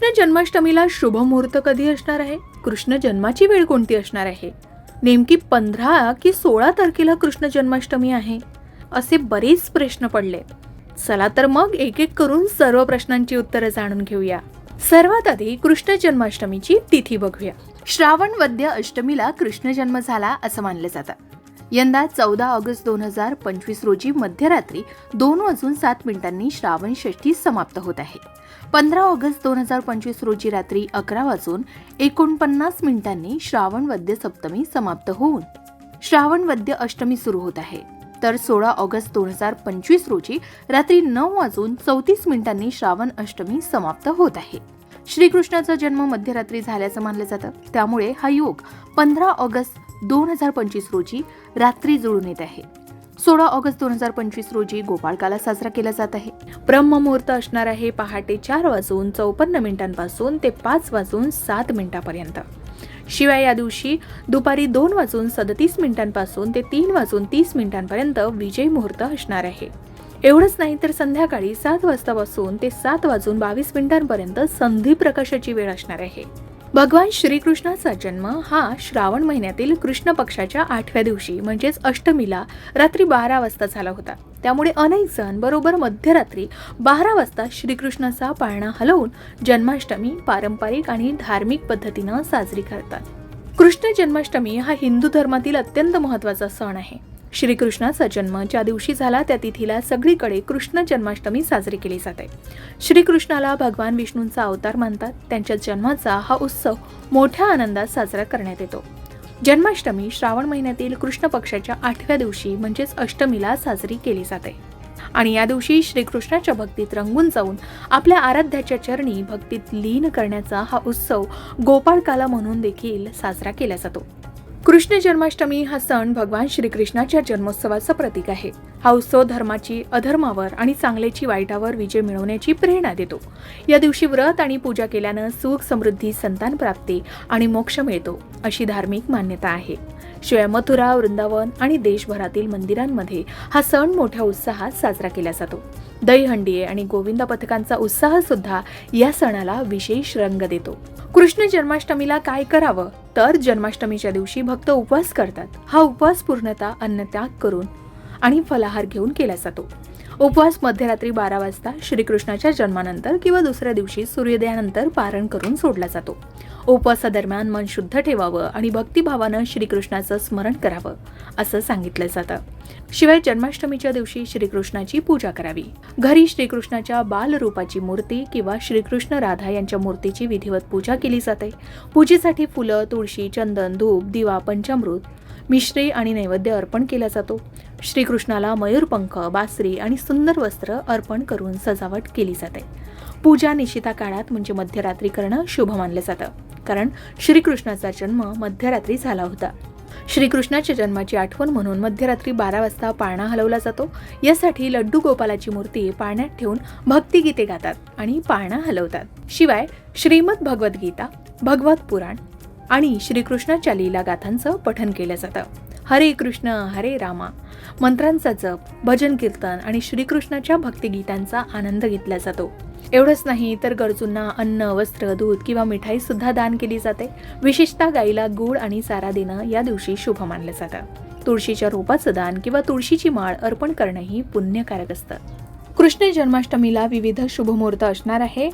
कृष्ण जन्माष्टमीला शुभ मुहूर्त कधी असणार आहे? कृष्ण जन्माची वेळ कोणती असणार आहे? नेमकी पंधरा की सोळा तारखेला कृष्ण जन्माष्टमी आहे? असे बरेच प्रश्न पडले. चला तर मग एक एक करून सर्व प्रश्नांची उत्तरं जाणून घेऊया. सर्वात आधी कृष्ण जन्माष्टमीची तिथी बघूया. श्रावण वद्य अष्टमीला कृष्ण जन्म झाला असं मानलं जातं. यंदा चौदा ऑगस्ट दोन हजार पंचवीस रोजी मध्यरात्री दोन वाजून सात मिनिटांनी श्रावण षष्ठी समाप्त होत आहे. पंधरा ऑगस्ट दोन हजार पंचवीस रोजी रात्री अकरा वाजून एकोणपन्नास मिनिटांनी श्रावण वद्य सप्तमी समाप्त होऊन श्रावण वद्य अष्टमी सुरू होत आहे. तर सोळा ऑगस्ट दोन हजार पंचवीस रोजी रात्री नऊ वाजून चौतीस मिनिटांनी श्रावण अष्टमी समाप्त होत आहे. श्रीकृष्णाचा जन्म मध्यरात्री झाल्याचं मानलं जातं. त्यामुळे हा योग पंधरा ऑगस्ट दोन हजार पंचवीस रोजी रात्री जुळून येत आहे. सोळा ऑगस्ट दोन हजार पंचवीस रोजी गोपाळकाला साजरा केला जात आहे. ब्रह्ममुहूर्त असणार आहे पहाटे चार वाजून चौपन्न मिनिटांपासून ते पाच वाजून सात मिनिटांपर्यंत. शिवाय या दिवशी दुपारी दोन वाजून सदतीस मिनिटांपासून ते तीन वाजून तीस मिनिटांपर्यंत विजय मुहूर्त असणार आहे. एवढंच नाही तर संध्याकाळी सात वाजतापासून ते सात वाजून बावीस मिनिटांपर्यंत संधी प्रकाशाची वेळ असणार आहे. भगवान श्रीकृष्णाचा जन्म हा श्रावण महिन्यातील कृष्ण पक्षाच्या आठव्या दिवशी म्हणजेच अष्टमीला रात्री बारा वाजता झाला होता. त्यामुळे अनेक जण बरोबर मध्यरात्री बारा वाजता श्रीकृष्णाचा पाळणा हलवून जन्माष्टमी पारंपरिक आणि धार्मिक पद्धतीनं साजरी करतात. कृष्ण जन्माष्टमी हा हिंदू धर्मातील अत्यंत महत्त्वाचा सण आहे. श्रीकृष्णाचा जन्म ज्या दिवशी झाला त्या तिथीला सगळीकडे कृष्ण जन्माष्टमी साजरी केली जाते. श्रीकृष्णाला भगवान विष्णूंचा अवतार मानतात. त्यांच्या जन्माचा हा उत्सव मोठ्या आनंदात साजरा करण्यात येतो. जन्माष्टमी श्रावण महिन्यातील कृष्ण पक्षाच्या आठव्या दिवशी म्हणजेच अष्टमीला साजरी केली जाते. आणि या दिवशी श्रीकृष्णाच्या भक्तीत रंगून जाऊन आपल्या आराध्याच्या चरणी भक्तीत लीन करण्याचा हा उत्सव गोपाळकाला म्हणून देखील साजरा केला जातो. कृष्ण जन्माष्टमी हा सण भगवान श्रीकृष्णाच्या जन्मोत्सवाचं प्रतीक आहे. हा उत्सव धर्माची अधर्मावर आणि चांगल्याची वाईटावर विजय मिळवण्याची प्रेरणा देतो. या दिवशी व्रत आणि पूजा केल्यानं सुख समृद्धी संतान प्राप्ती आणि मोक्ष मिळतो अशी धार्मिक मान्यता आहे. शिवाय मथुरा वृंदावन आणि देशभरातील मंदिरांमध्ये हा सण मोठ्या उत्साहात साजरा केला जातो. दहीहंडीये आणि गोविंदा पथकांचा उत्साह सुद्धा या सणाला विशेष रंग देतो. कृष्ण जन्माष्टमीला काय करावं? तर जन्माष्टमीच्या दिवशी भक्त उपवास करतात. हा उपवास पूर्णतः अन्नत्याग करून आणि फलाहार घेऊन केला जातो. उपवास मध्यरात्री बारा वाजता श्रीकृष्णाच्या जन्मानंतर किंवा दुसऱ्या दिवशी सूर्योदयानंतर पारण करून सोडला जातो. उपवासादरम्यान मन शुद्ध ठेवावं आणि भक्तिभावानं श्रीकृष्णाचं स्मरण करावं असं सांगितलं जातं. शिवाय जन्माष्टमीच्या दिवशी श्रीकृष्णाची पूजा करावी. घरी श्रीकृष्णाच्या बालरूपाची मूर्ती किंवा श्रीकृष्ण राधा यांच्या मूर्तीची विधिवत पूजा केली जाते. पूजेसाठी फुलं तुळशी चंदन धूप दिवा पंचामृत मिश्री आणि नैवेद्य अर्पण केला जातो. श्रीकृष्णाला मयूरपंख बासरी आणि सुंदर वस्त्र अर्पण करून सजावट केली जाते. पूजा निशिता काळात म्हणजे मध्यरात्री करणं शुभ मानलं जातं. कारण श्रीकृष्णाचा जन्म मध्यरात्री झाला होता. श्रीकृष्णाच्या जन्माची आठवण म्हणून मध्यरात्री बारा वाजता पाळणा हलवला जातो. यासाठी लड्डू गोपालाची मूर्ती पाळण्यात ठेवून भक्तिगीते गातात आणि पाळणा हलवतात. शिवाय श्रीमद भगवद्गीता भगवत पुराण आणि श्रीकृष्णाच्या लीला गाथांचं पठन केलं जातं. हरे कृष्ण हरे रामा. मंत्रांचा जप भजन कीर्तन आणि श्रीकृष्णाच्या भक्तिगीतांचा आनंद घेतला जातो. एवढंच नाही तर गरजूंना अन्न वस्त्र दूध किंवा मिठाई सुद्धा दान केली जाते. विशेषतः गाईला गुळ आणि चारा देणं या दिवशी शुभ मानलं जातं. तुळशीच्या रोपाचं दान किंवा तुळशीची माळ अर्पण करणंही पुण्यकारक असतं. कृष्ण जन्माष्टमीला विविध शुभमुहूर्त असणार आहे.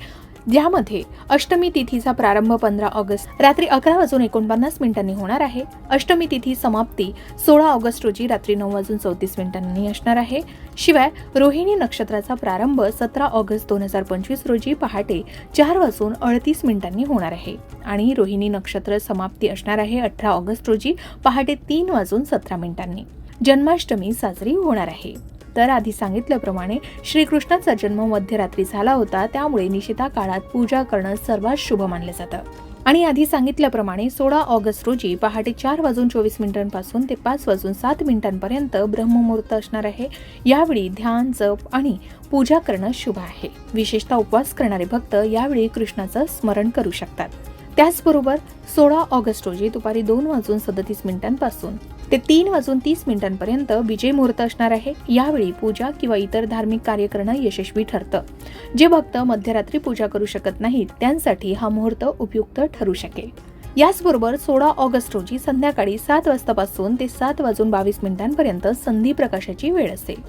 ज्यामध्ये अष्टमी तिथीचा प्रारंभ पंधरा ऑगस्ट रात्री अकरा वाजून एकोणपन्नास मिनिटांनी होणार आहे. अष्टमी तिथी समाप्ती सोळा ऑगस्ट रोजी रात्री नऊ वाजून चौतीस मिनिटांनी असणार आहे. शिवाय रोहिणी नक्षत्राचा प्रारंभ सतरा ऑगस्ट दोन हजार पंचवीस रोजी पहाटे चार वाजून अडतीस मिनिटांनी होणार आहे. आणि रोहिणी नक्षत्र समाप्ती असणार आहे अठरा ऑगस्ट रोजी पहाटे तीन वाजून सतरा मिनिटांनी. जन्माष्टमी साजरी होणार आहे. तर आधी सांगितल्याप्रमाणे श्रीकृष्णाचा जन्म मध्यरात्री झाला होता त्यामुळे निशिता काळात पूजा करणं सर्वात शुभ मानलं जातं. आणि आधी सांगितल्याप्रमाणे सोळा ऑगस्ट रोजी पहाटे चार वाजून चोवीस मिनिटांपासून ते पाच वाजून सात मिनिटांपर्यंत ब्रह्ममुहूर्त असणार आहे. यावेळी ध्यान जप आणि पूजा करणं शुभ आहे. विशेषतः उपवास करणारे भक्त यावेळी कृष्णाचं स्मरण करू शकतात. त्याचबरोबर सोळा ऑगस्ट रोजी दुपारी दोन वाजून सदतीस मिनिटांपासून ते तीन वाजून तीस मिनिटांपर्यंत विजय मुहूर्त असणार आहे. यावेळी पूजा किंवा इतर धार्मिक कार्य करणं यशस्वी ठरतं. जे भक्त मध्यरात्री पूजा करू शकत नाहीत त्यांसाठी हा मुहूर्त उपयुक्त ठरू शकेल. याचबरोबर सोळा ऑगस्ट रोजी संध्याकाळी सात वाजतापासून ते सात वाजून बावीस मिनिटांपर्यंत संधी प्रकाशाची वेळ असेल.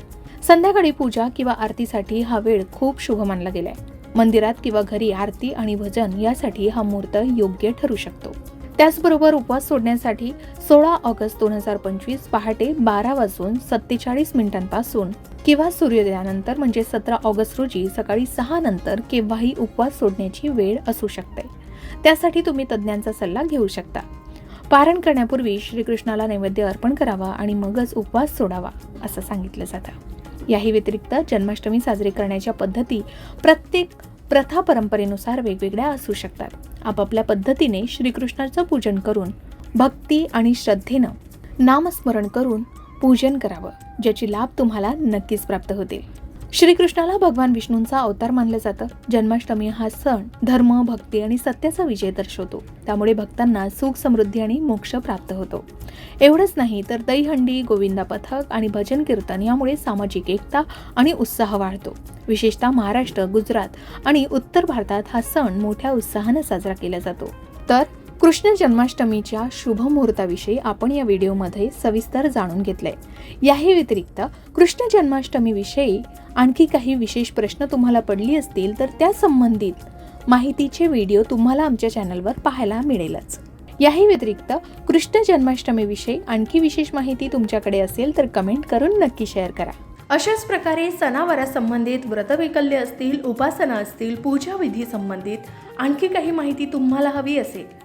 संध्याकाळी पूजा किंवा आरतीसाठी हा वेळ खूप शुभ मानला गेलाय. मंदिरात किंवा घरी आरती आणि भजन यासाठी हा मुहूर्त योग्य ठरू शकतो. त्याचबरोबर उपवास सोडण्यासाठी सोळा ऑगस्ट दोन हजार पंचवीस पहाटे बारा वाजून सत्तेचाळीस मिनिटांपासून किंवा सूर्योदयानंतर म्हणजे सतरा ऑगस्ट रोजी सकाळी सहा नंतर केव्हाही उपवास सोडण्याची वेळ असू शकते. त्यासाठी तुम्ही तज्ज्ञांचा सल्ला घेऊ शकता. पारण करण्यापूर्वी श्रीकृष्णाला नैवेद्य अर्पण करावा आणि मगच उपवास सोडावा असं सांगितलं जातं. याही व्यतिरिक्त जन्माष्टमी साजरी करण्याच्या पद्धती प्रत्येक प्रथा परंपरेनुसार वेगवेगळ्या असू शकतात. आपापल्या पद्धतीने श्रीकृष्णाचं पूजन करून भक्ती आणि श्रद्धेनं नामस्मरण करून पूजन करावं ज्याची लाभ तुम्हाला नक्कीच प्राप्त होतील. श्रीकृष्णाला भगवान विष्णूंचा अवतार मानलं जातं. जन्माष्टमी हा सण धर्म भक्ती आणि सत्याचा विजय दर्शवतो. त्यामुळे भक्तांना सुख समृद्धी आणि मोक्ष प्राप्त होतो. एवढंच नाही तर दहीहंडी गोविंदा पथक आणि भजन कीर्तन यामुळे सामाजिक एकता आणि उत्साह वाढतो. विशेषतः महाराष्ट्र गुजरात आणि उत्तर भारतात हा सण मोठ्या उत्साहानं साजरा केला जातो. तर कृष्ण जन्माष्टमीच्या शुभमुहूर्ताविषयी आपण या व्हिडिओमध्ये सविस्तर जाणून घेतले याही व्यतिरिक्त कृष्ण जन्माष्टमीविषयी आणखी काही विशेष प्रश्न तुम्हाला पडली असतील तर त्या संबंधित माहितीचे व्हिडिओ तुम्हाला आमच्या चॅनलवर पाहायला मिळेलच. याही व्यतिरिक्त कृष्ण जन्माष्टमीविषयी आणखी विशेष माहिती तुमच्याकडे असेल तर कमेंट करून नक्की शेअर करा. अशाच प्रकारे सणावारासंबंधित व्रतवैकल्य असतील उपासना असतील पूजाविधी संबंधित आणखी काही माहिती तुम्हाला हवी असेल